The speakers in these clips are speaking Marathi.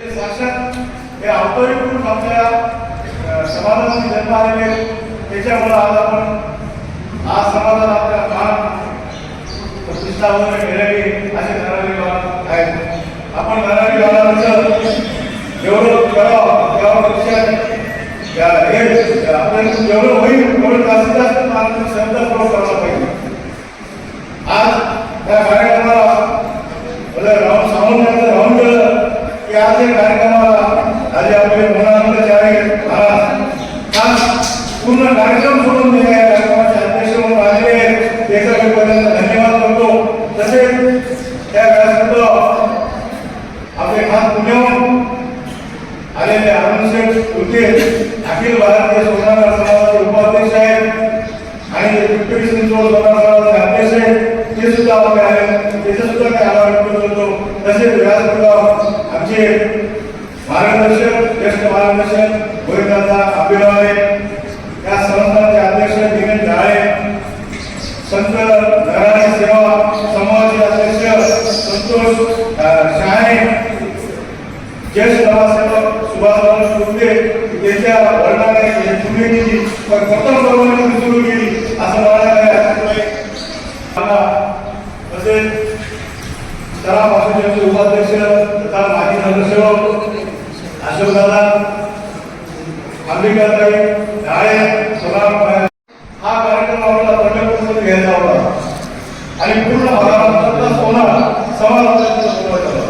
हे हे अवतरित आपल्या अ, जन्म आलेले त्याच्यामुळं आज आपण आज आपल्या मान प्रतिष्ठा वगैरे मिळावी असे आहेत आपण जेवढं करावं या हे आपल्याला जेवढं होईल तेवढं जास्तीत जास्त शब्द प्रयोग करायला पाहिजे. आज त्या कार्यक्रमाला बरं राहून सांगून त्यांचं राहून गेलं की कार्यक्रमाला आज आपले मुलांचे महाराज आज पूर्ण कार्यक्रम सोडून दिले या कार्यक्रमाचे अध्यक्ष म्हणून आलेले आहेत. धन्यवाद करतो. तसेच त्या व्यासपीठावर आपले खास पुण्याहून आलेले अरुण शेठ अखिल भारतीय सोनार समाजाचे उपाध्यक्ष आहेत. आणि पिंपरी चिंचवड सुद्धा आपले आले त्याचं सुद्धा काही आभार व्यक्त करतो तसेच व्यासपीठावर आमचे मार्गदर्शक ज्येष्ठ मार्गदर्शक गोविंदाचा अभिनव या संस्थांचे अध्यक्ष दिनेश जाळे संत घराची सेवा समूहाचे अध्यक्ष संतोष शहाणे ज्येष्ठ समाजसेवक सुभाषराव कुर्ते त्यांच्या वर्णाने हे भूमिकेची प्रथम परवानगी सुरू केली असं मला मला तसेच शराब उपाध्यक्ष तथा माजी नगरसेवक अशोकदादा अंबिकाताई राळे सलाम हा कार्यक्रम आपल्याला पंढरपूरमध्ये घ्यायचा होता. आणि पूर्ण महाराष्ट्रातला सोहळा समाजाचा सोना होता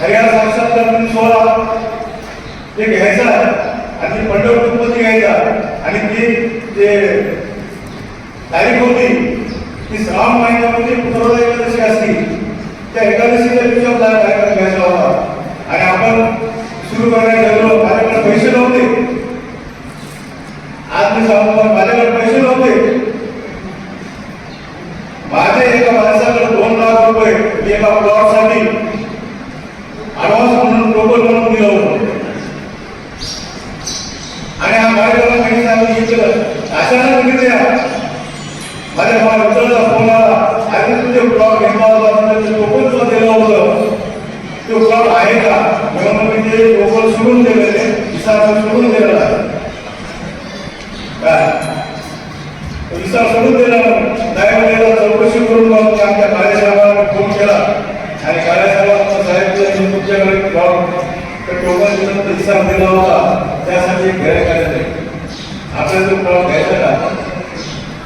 हरियाणा साक्षात्कार सोहळा ते घ्यायचा आणि ती पंढरपूरमध्ये घ्यायचा. आणि ती जे तारीख होती ती श्रावण महिन्यामध्ये पुत्रदा एकादशी असती. त्या एकादशीच्या दिवसात हा कार्यक्रम घ्यायचा होता. आणि आपण सुरू करायला गेलो माझ्याकडे पैसे नव्हते. आज मी सांगतो माझ्याकडे पैसे नव्हते. माझे एका माणसाकडे दोन लाख रुपये मी एका प्लॉटसाठी अडवान्स म्हणून टोकन म्हणून दिलं होतं. आणि हा कार्यक्रम काही सांगून घेतलं अचानक बघितल्या माझ्या मला मित्राचा फोन आला. आणि तुझे प्लॉट घेतला होता म्हणजे ते टोकन तुला दिलं होतं तो प्लॉट आहे का म्हणून मी ते सोडून दिलेले हिसाब सोडून दिलेला आहे काय तो सोडून दिला न्यायालयाला चौकशी करून मग आमच्या कार्यसाहेबांना फोन केला आणि कार्यसाहेबांना साहेब तुमच्याकडे जाऊन तर टोकन दिलं तर दिला होता त्यासाठी घरे करायचे आपल्याला जो प्रॉब घ्यायचा का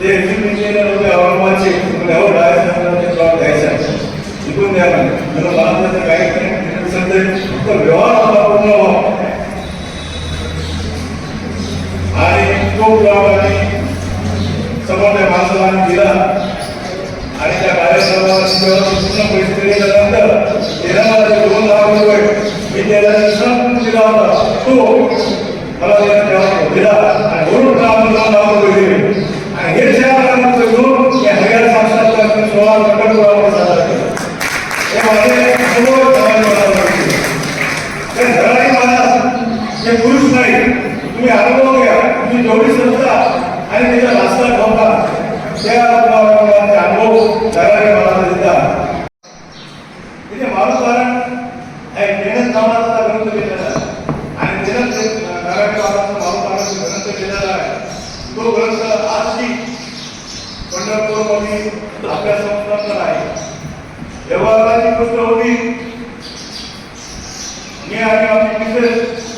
ते इंजिनियर होते औरंगाबादचे म्हणजे हो डायरेक्ट ते प्लॉट घ्यायचा शिकून द्या म्हणजे मला त्याचं काही नाही सध्या फक्त व्यवहार आपला पूर्ण व्हावा आणि तो प्लॉट आम्ही समोरच्या माणसाला आम्ही दिला आणि त्या कार्यक्रमाला पूर्ण पैसे दिल्यानंतर त्याला मला ते दोन लाख रुपये मी त्याला विश्राम दिला होता तो मला त्याने तेव्हा दिला आणि वरून दोन लाख रुपये दिले आणि हे चार लाख रुपये घेऊन या हरियाणा साक्षात्कार सोळा प्रकल्प साजरा केला हे माझे समोर समाजवादाला होते. त्या घराने मला हे पुरुष नाही तुम्ही अनुभव घ्या तुम्ही जेवढी संस्था आणि त्याच्या रास्ता ठेवता त्या अनुभव घराने मला देतात तिथे माणूस कारण मेहनत कामाचा ग्रंथ केलेला आणि त्यानंच घराने महाराजचा माणूस कामाचा ग्रंथ केलेला आहे. तो ग्रंथ आजची पंढरपूरमध्ये आपल्या संस्थांचा आहे. व्यवहाराची गोष्ट होती. मी आणि आमची मिसेस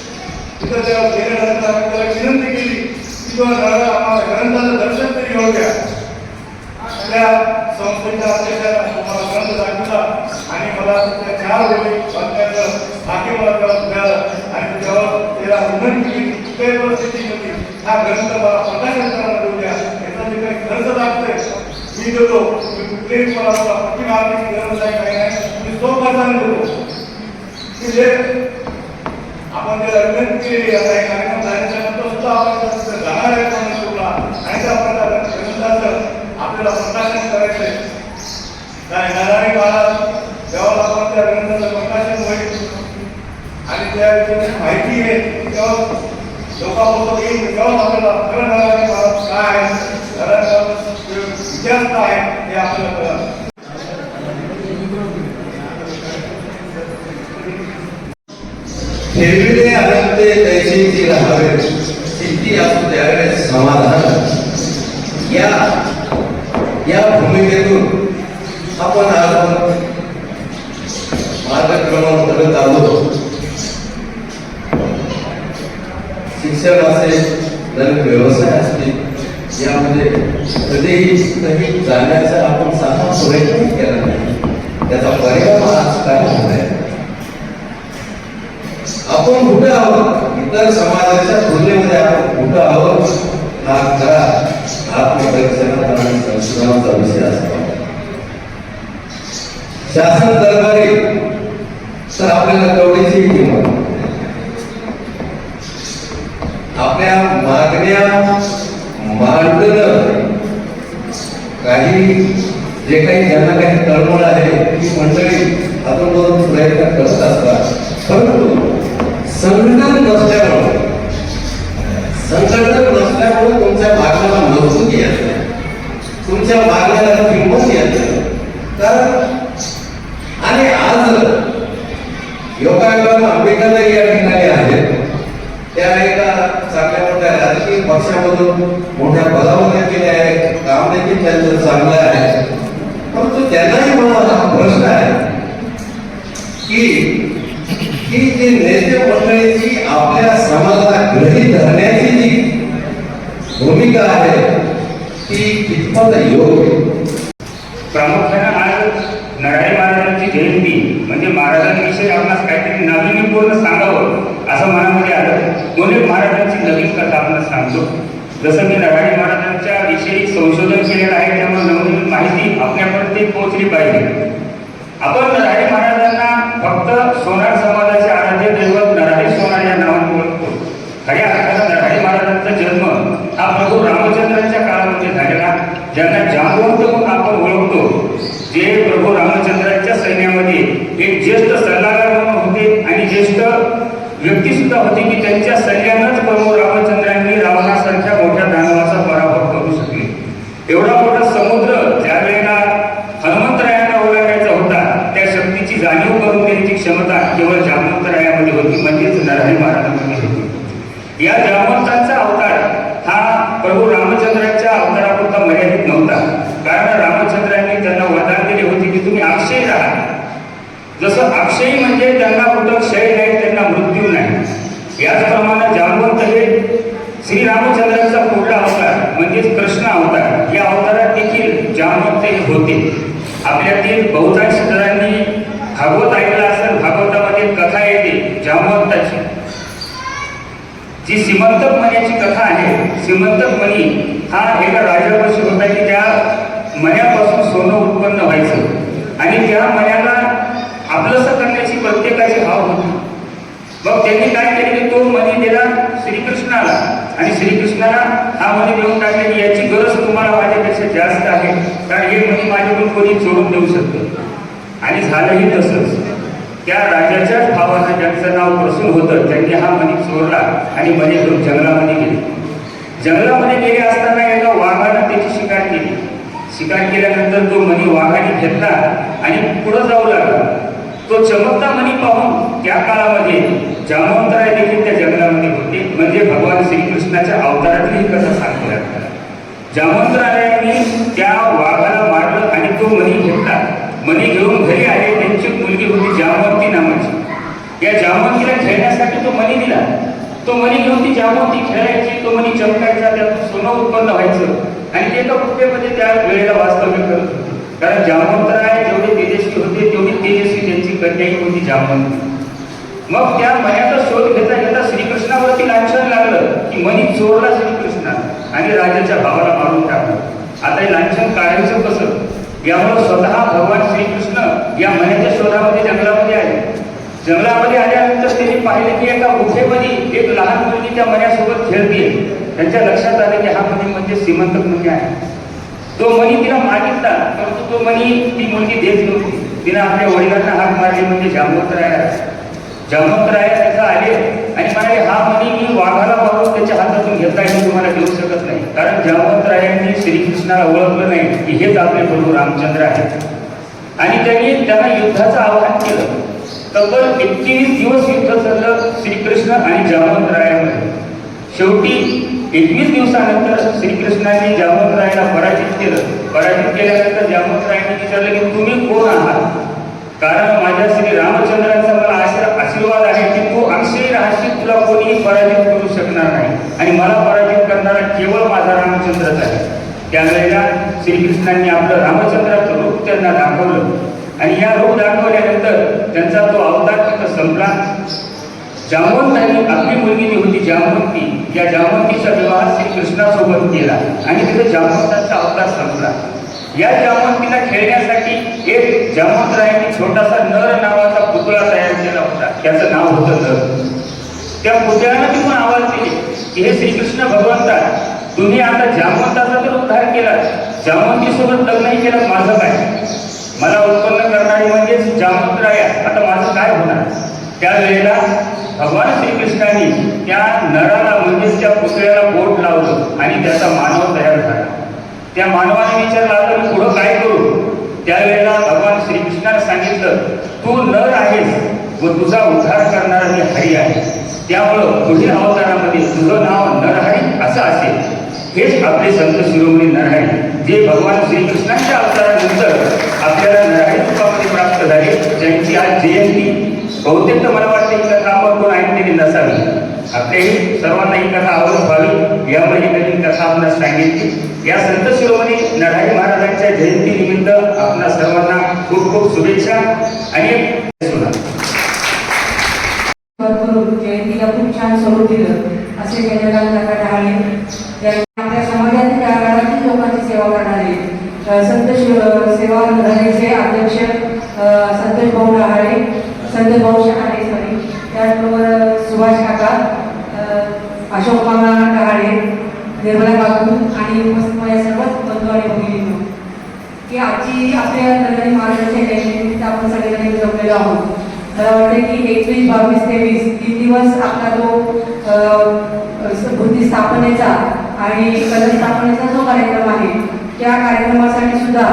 तिथं त्या गेल्यानंतर आम्ही त्याला विनंती किंवा आम्हाला ग्रंथाचं दर्शन तरी घेऊ द्या. संस्थेच्या अध्यक्षाला तुम्हाला ग्रंथ दाखवला आणि मला त्या चार ओळी वाचण्याचं भाग्य मला तेव्हा मिळालं. आणि तेव्हा त्याला विनंती केली. कुठल्याही परिस्थितीमध्ये हा ग्रंथ मला प्रकाशन करायला देऊ द्या. याचा जे काही खर्च लागतोय मी देतो. मी कुठलेही मला मला पट्टी मारण्याची गरज काही नाही. मी तो खर्चाने देतो की आपण जे विनंती केली आता हे कार्यक्रम झाल्याच्या नंतर सुद्धा जाणार आहे आपल्याला ग्रंथाचं आपल्याला प्रकाशन काय नारायण महाराज जेव्हा आपण त्या ग्रंथाचं प्रकाशन होईल. आणि त्या माहिती आहे. तेव्हा लोकांबरोबर येईल. तेव्हा आपल्याला खरं नारायण काय आहे? नारायण काय हे आपल्याला कळलं. ठेविले अनंते राहावे सिद्धी असू द्यावे समाधान या या भूमिकेतून आपण आज मार्गक्रमण करत आलो शिक्षण असेल तर व्यवसाय असतील यामध्ये कधीही कधी जाण्याचा आपण साधा प्रयत्न केला नाही. त्याचा परिणाम आज काय होत आहे आपण कुठे आहोत? इतर समाजाच्या तुलनेमध्ये आपण कुठे आहोत? हा खरा आत्मपरीक्षणाचा आणि संशोधनाचा विषय असतो. शासन दरबारी तर आपल्याला कवडीची किंमत आपल्या मागण्या मांडणं काही जे काही ज्यांना काही तळमळ आहे ती मंडळी आपण प्रयत्न करत असतात परंतु संघटन नसल्यामुळे संघटन नसल्यामुळे तुमच्या मागण्याला मजबूत येत नाही. तुमच्या मागण्याला किंमत येत नाही. कारण आणि आज योगायोगाला आंबेडकर या ठिकाणी आहेत त्या एका चांगल्या मोठ्या राजकीय पक्षामधून मोठ्या पदावर गेले आहेत काम देखील त्यांचं चांगलं आहे. परंतु त्यांनाही मला हा प्रश्न आहे की ही जी नेते मंडळीची आपल्या समाजाला ग्रही धरण्याची जी भूमिका आहे ती कितपत योग्य? प्रामुख्यानं आज नराळे महाराजांची जयंती म्हणजे महाराजांविषयी आपणास काहीतरी नाविन्यपूर्ण सांगावं असं मनामध्ये आलं. दोन्ही महाराजांची नवीन कथा आपण सांगतो. जसं मी नराळे महाराजांच्या विषयी संशोधन केलेलं आहे त्यामुळे नवनवीन माहिती आपल्यापर्यंत पोहोचली पाहिजे. आपण नराळे महाराजांना फक्त सोनार समाजाचे आराध्य दैवत नराळे सोनार या नावाने ओळखतो. खऱ्या अर्थानं नराळे महाराजांचा जन्म हा प्रभू रामचंद्रांच्या काळामध्ये झालेला. ज्यांना जांबवंत म्हणून आपण ओळखतो. जे प्रभू रामचंद्रांच्या सैन्यामध्ये एक ज्येष्ठ सल्लागार म्हणून होते आणि ज्येष्ठ व्यक्ती सुद्धा होते की त्यांच्या सैन्य प्रभू रामचंद्रांनी रावणासारख्या मोठ्या दानवाचा पराभव करू शकले एवढा मोठा समुद्र ज्या वेळेला हनुमंतरायांना ओलांडायचा होता त्या शक्तीची जाणीव करून देण्याची क्षमता केवळ जामवंतरायामध्ये होती म्हणजेच नरहरी महाराजांमध्ये होती या जामवंतांचा अवतार हा प्रभू रामचंद्राच्या अवतारापुरता मर्यादित नव्हता कारण रामचंद्रांनी त्यांना वरदान दिले होते की तुम्ही अक्षय राहा जसं अक्षयी म्हणजे त्यांना कुठं क्षय नाही त्यांना मृत्यू नाही याचप्रमाणे जामवंत हे श्री रामचंद्राचा पुढला अवतार म्हणजेच कृष्ण अवतार या अवतारात देखील जामवंत हे होते आपल्यातील बहुतांश जणांनी भागवत ऐकलं असेल भागवतामध्ये कथा येते जामवंताची. जी सीमंतक मण्याची कथा आहे सीमंतक मणी हा एका राजापाशी होता की त्या मण्यापासून सोनं उत्पन्न व्हायचं. आणि त्या मण्याला आपलंसं करण्याची प्रत्येकाची भाव होती. मग त्यांनी काय केले की तो मणी दिला श्रीकृष्णाला. आणि श्रीकृष्णाला हा मणी देऊन टाकले की याची गरज तुम्हाला माझ्यापेक्षा जास्त आहे कारण हे मणी माझ्याकडून कोणी चोरून देऊ शकतं आणि झालंही तसंच. त्या राजाच्याच भावानं ज्यांचं नाव प्रसून होतं त्यांनी हा मणी चोरला आणि मणी घेऊन जंगलामध्ये गेले. जंगलामध्ये गेले असताना एका वाघानं त्याची शिकार केली. शिकार केल्यानंतर तो मणी वाघाने घेतला आणि पुढं जाऊ लागला. तो चमकता मणी पाहून त्या काळामध्ये जामवंतराय देखील त्या जंगलामध्ये होते. म्हणजे भगवान श्रीकृष्णाच्या अवतारातली ही कथा सांगते जामवंतरायांनी त्या वाघाला मारलं आणि तो मणी घेतला. मणी घेऊन घरी आले. होती जामवंती नावाची. या जामवंतीला खेळण्यासाठी तो मणी दिला. तो मणी घेऊन ती जामवंती खेळायची तो मणी चमकायचा त्यातून सोनं उत्पन्न व्हायचं. आणि ते एका कुठेमध्ये त्या वेळेला वास्तव्य करत होते. कारण जामवंतराय जेवढे तेजस्वी होते तेवढी तेजस्वी त्यांची कन्याही होती जामवंती. मग त्या मण्याचा शोध घेता घेता श्रीकृष्णावरती लांछन लागलं की मणी चोरला श्रीकृष्णा आणि राजाच्या भावाला मारून टाकलं. आता हे लांछन काढायचं कसं? यावर स्वतः भगवान श्रीकृष्ण या मण्याच्या शोधामध्ये जंगलामध्ये आले. जंगलामध्ये आल्यानंतर त्यांनी पाहिले की एका गुफेमध्ये एक लहान मुलगी त्या मण्यासोबत खेळते त्यांच्या लक्षात आले की हा मणी म्हणजे श्रीमंत मुलगी आहे. तो मणी तिला मागितला परंतु तो मणी ती मुलगी देत नव्हती. तिने आपल्या वडिलांना हाक मारली म्हणजे जामवंतराया जामवंतराया तिथं आले आणि म्हणाले हा मणी मी वाघाला मारून त्याच्या हातातून घेता हे तुम्हाला देऊ शकत नाही. कारण जामवंतरायांनी श्रीकृष्णाला ओळखलं नाही की हेच आपले प्रभू रामचंद्र आहेत. आणि त्यांनी त्यांना युद्धाचं आवाहन केलं. तब्बल एकवीस दिवस युद्ध चाललं श्रीकृष्ण आणि जामवंतरायामध्ये. शेवटी एकवीस दिवसानंतर श्रीकृष्णाने जामवंतरायाला पराजित केलं. पराजित केल्यानंतर जामवंतरायाने विचारलं की तुम्ही कोण आहात? कारण माझ्या श्री रामचंद्रांचा मला आशीर्- आशीर्वाद आहे की तू अक्षय राशी तुला कोणीही पराजित करू शकणार नाही. आणि मला पराजित करणारा केवळ माझा रामचंद्रच आहे. त्यावेळेला श्रीकृष्णांनी आपलं रामचंद्राचं रूप त्यांना दाखवलं. आणि या रूप दाखवल्यानंतर त्यांचा तो अवतार तिथं संपला. जामवंतांनी आपली मुलगी जी होती जामवंती या जामवंतीचा विवाह श्रीकृष्णासोबत केला आणि तिथे जामवंतांचा अवतार संपला. या जामवंतीला खेळण्यासाठी एक जामवंतरायांनी छोटासा नर नावाचा पुतळा तयार केला होता. त्याचं नाव होतं नर. त्या पुतळ्यानं ती पण आवाज दिली की हे श्रीकृष्ण भगवंता तुम्ही आता जामवंताचा तर उद्धार केला? जामवंतीसोबत लग्नही केलं माझं काय? मला उत्पन्न करणारी म्हणजेच जामवंतराया आता माझं काय होणार? त्यावेळेला भगवान श्रीकृष्णाने त्या नराला म्हणजेच त्या पुतळ्याला बोट लावलं आणि त्याचा मानव तयार झाला. त्या मानवाने विचारला आता मी पुढं काय करू? त्यावेळेला भगवान श्रीकृष्णाने सांगितलं तू नर आहेस व तुझा उद्धार करणारा मी हरी आहे. त्यामुळं पुढील अवतारामध्ये तुझं नाव नरहरी असं असेल. हेच आपले संत शिरोमणी नारायण जे भगवान श्रीकृष्णांच्या अवतारानंतर आपल्याला नारायण रूपामध्ये प्राप्त झाले ज्यांची आज जयंती. बहुतेक तर मला वाटते ही कथा आपण कोण ऐकलेली नसावी. आपल्याही सर्वांना ही कथा आवडत व्हावी. यामुळे नवीन कथा आपणास सांगितली. या संत शिरोमणी नारायण महाराजांच्या जयंती निमित्त आपणा सर्वांना खूप खूप शुभेच्छा आणि सुना. जयंतीला खूप छान स्वरूप दिलं. असे गजानन काका डहाळे त्यांनी आपल्या समाजातील काळातील लोकांची सेवा करणारे संत सेवा नगराचे अध्यक्ष संतोष भाऊ डहाळे संतोष भाऊ शहाणे सॉरी त्याचबरोबर सुभाष काका अशोक मामा डहाळे निर्मला काकू आणि उपस्थित माझ्या सर्वच बंधू आणि भगिनी की आजची आपल्या नगरी महाराष्ट्राच्या जयंतीनिमित्त आपण सगळेजण जमलेलो आहोत. मला वाटतं की एकवीस बावीस तेवीस तीन दिवस आपला जो बुद्धी स्थापनेचा आणि कलश स्थापनेचा जो कार्यक्रम आहे त्या कार्यक्रमासाठी सुद्धा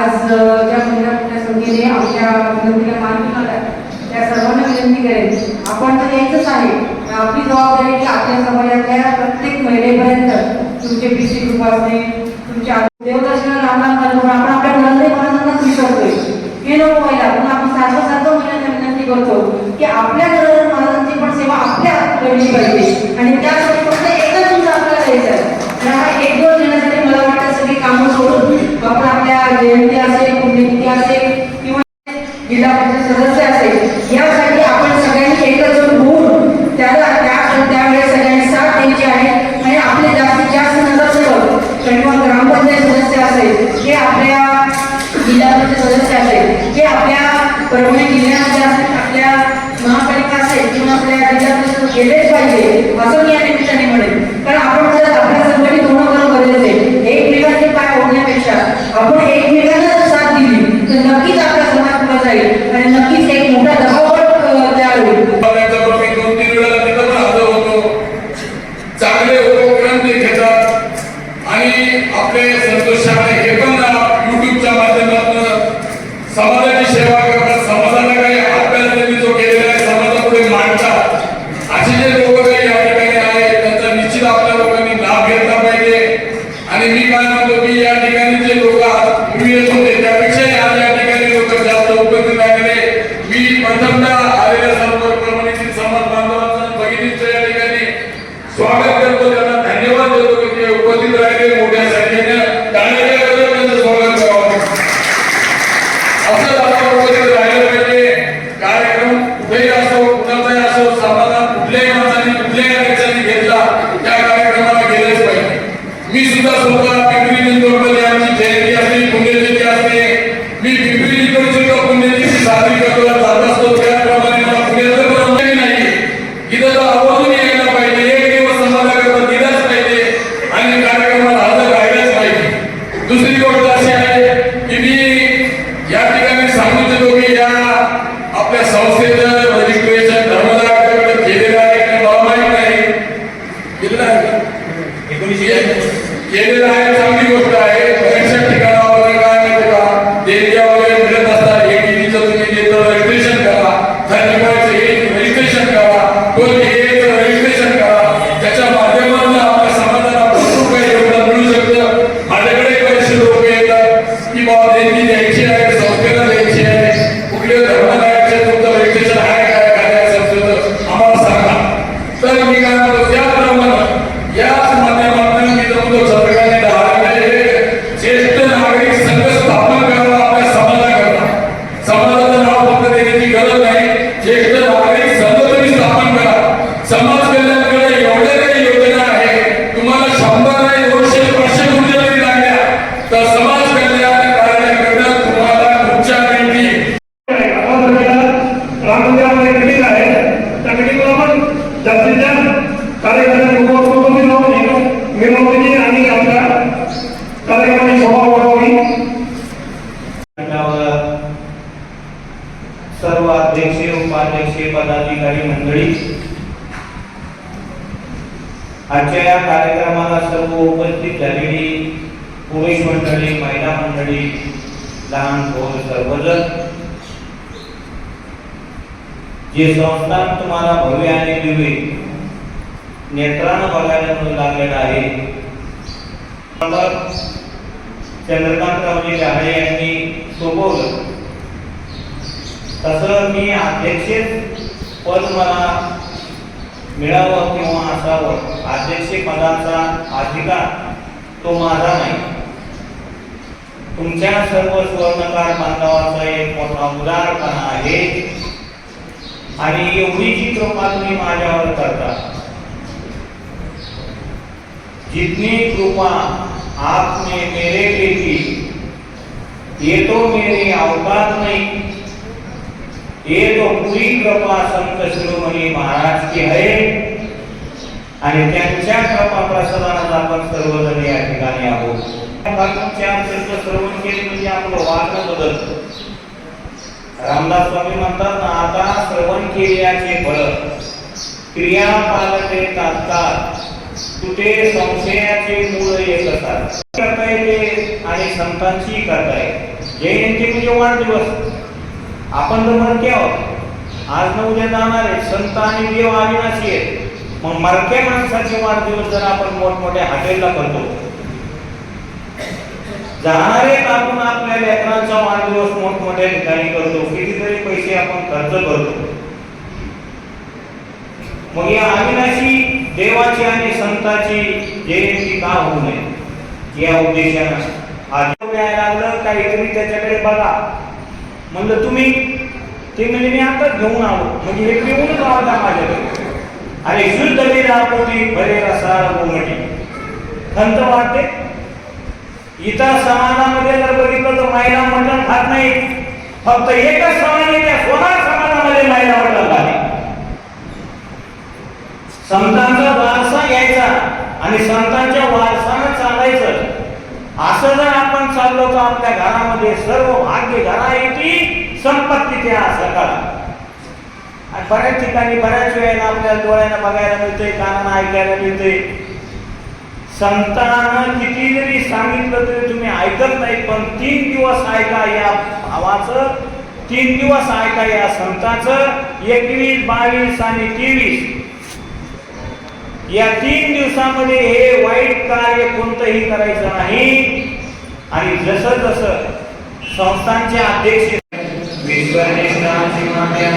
आज ज्या महिला मोठ्या संख्येने आमच्या विनंतीला मान मिळाला त्या सर्वांना विनंती करेल आपण तर यायचंच आहे. आपली जबाबदारी की आपल्या समाजातल्या प्रत्येक महिलेपर्यंत तुमचे पीसी ग्रुप असणे तुमच्या देवदर्शनाला लांब लांब घालून आपण आपल्या घरातले महाराजांना विसरतोय हे नको व्हायला. म्हणून आपण सारखं सारखं महिलांना विनंती करतो की आपल्या घरात महाराजांची पण सेवा आपल्या घडली पाहिजे. आणि त्यासाठी फक्त एकच दिवस आपल्याला द्यायचं आहे एक दोन जणांसाठी मला वाटतं सगळी कामं सोडून आपण आपल्या जयंती असेल पुण्यतिथी असेल किंवा जिल्हा परिषद सदस्य असेल महिला मंडळी लहान थोर सर्वजण जे संस्थान तुम्हाला भव्य आणि दिव्य नेत्रानं बघायला मिळू लागलेलं आहे चंद्रकांतरावजी गहाळे यांनी सोपवलं तसं मी अध्यक्षेच पद मला मिळावं किंवा असावं अध्यक्षपदाचा अधिकार तो माझा नाही. तुमच्या सर्व स्वर्णकार बांधवाचा एक मोठा उदारपणा आहे. आणि एवढी जी कृपा तुम्ही माझ्यावर करता जितनी कृपा आपने मेरे पे की ये तो मेरी औकात नहीं ये तो पूरी कृपा संत शिरोमणी महाराज की आहे आणि त्यांच्या कृपा प्रसादानं आपण सर्वजण या ठिकाणी आहोत. चार शब्द श्रवण केले म्हणजे आपलं वागणं बदलतं. रामदास स्वामी म्हणतात ना आता श्रवण केल्याचे फळ क्रिया पालटे तात्काळ तुटे संशयाचे मूळ येत असतात. करता येते आणि संतांची करता येते. जयंती म्हणजे वाढदिवस. आपण तर मरके आहोत. आज न उद्या जाणार आहे. संत आणि देव अविनाशी आहेत. मग मरक्या माणसाचे वाढदिवस जर आपण मोठमोठ्या हॉटेलला करतो जाणारे आपण आपल्या लेकरांचा वाढदिवस मोठमोठ्या ठिकाणी करतो कितीतरी पैसे आपण खर्च करतो. मग या अविनाशी देवाची आणि संताची जयंती का होऊ नये? या उद्देशाने. आज यायला लागलं काहीतरी त्याच्याकडे बघा. म्हणलं तुम्ही ते म्हणजे मी आताच घेऊन आलो. म्हणजे हे घेऊनच आवडला माझ्याकडे. अरे शुद्ध वेळा पोटी भरे रसाळ गोमटी. खंत वाटते इतर समाजामध्ये जर बघितलं तर महिला मटण खात नाही. फक्त एकच समाज त्या सोनार समाजामध्ये महिला मटण खाते. संतांचा वारसा घ्यायचा आणि संतांच्या वारसानं चालायचं. असं जर आपण चाललो तर आपल्या घरामध्ये सर्व भाग्य घरा येते संपत्ती त्या सकाळ आणि बऱ्याच ठिकाणी बऱ्याच वेळेला आपल्या डोळ्यानं बघायला मिळतंय कानानं ऐकायला मिळते संतानं किती जरी सांगितलं तरी तुम्ही ऐकत नाही पण तीन दिवस ऐका या भावाचं तीन दिवस ऐका या संताचं एकवीस बावीस आणि तेवीस. या तीन दिवसामध्ये हे वाईट कार्य कोणतंही करायचं नाही. आणि जसं जसं संस्थांचे अध्यक्ष विश्वनिष्ठांची मान्या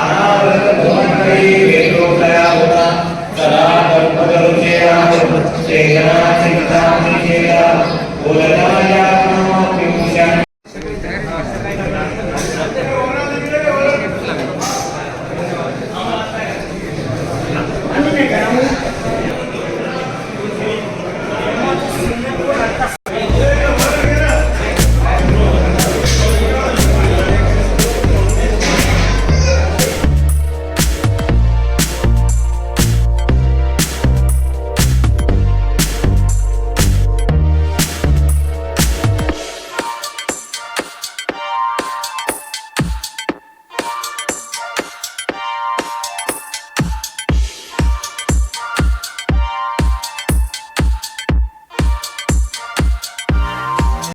अनावरत भुवनकरी होता शेखरा सिंह बोलना या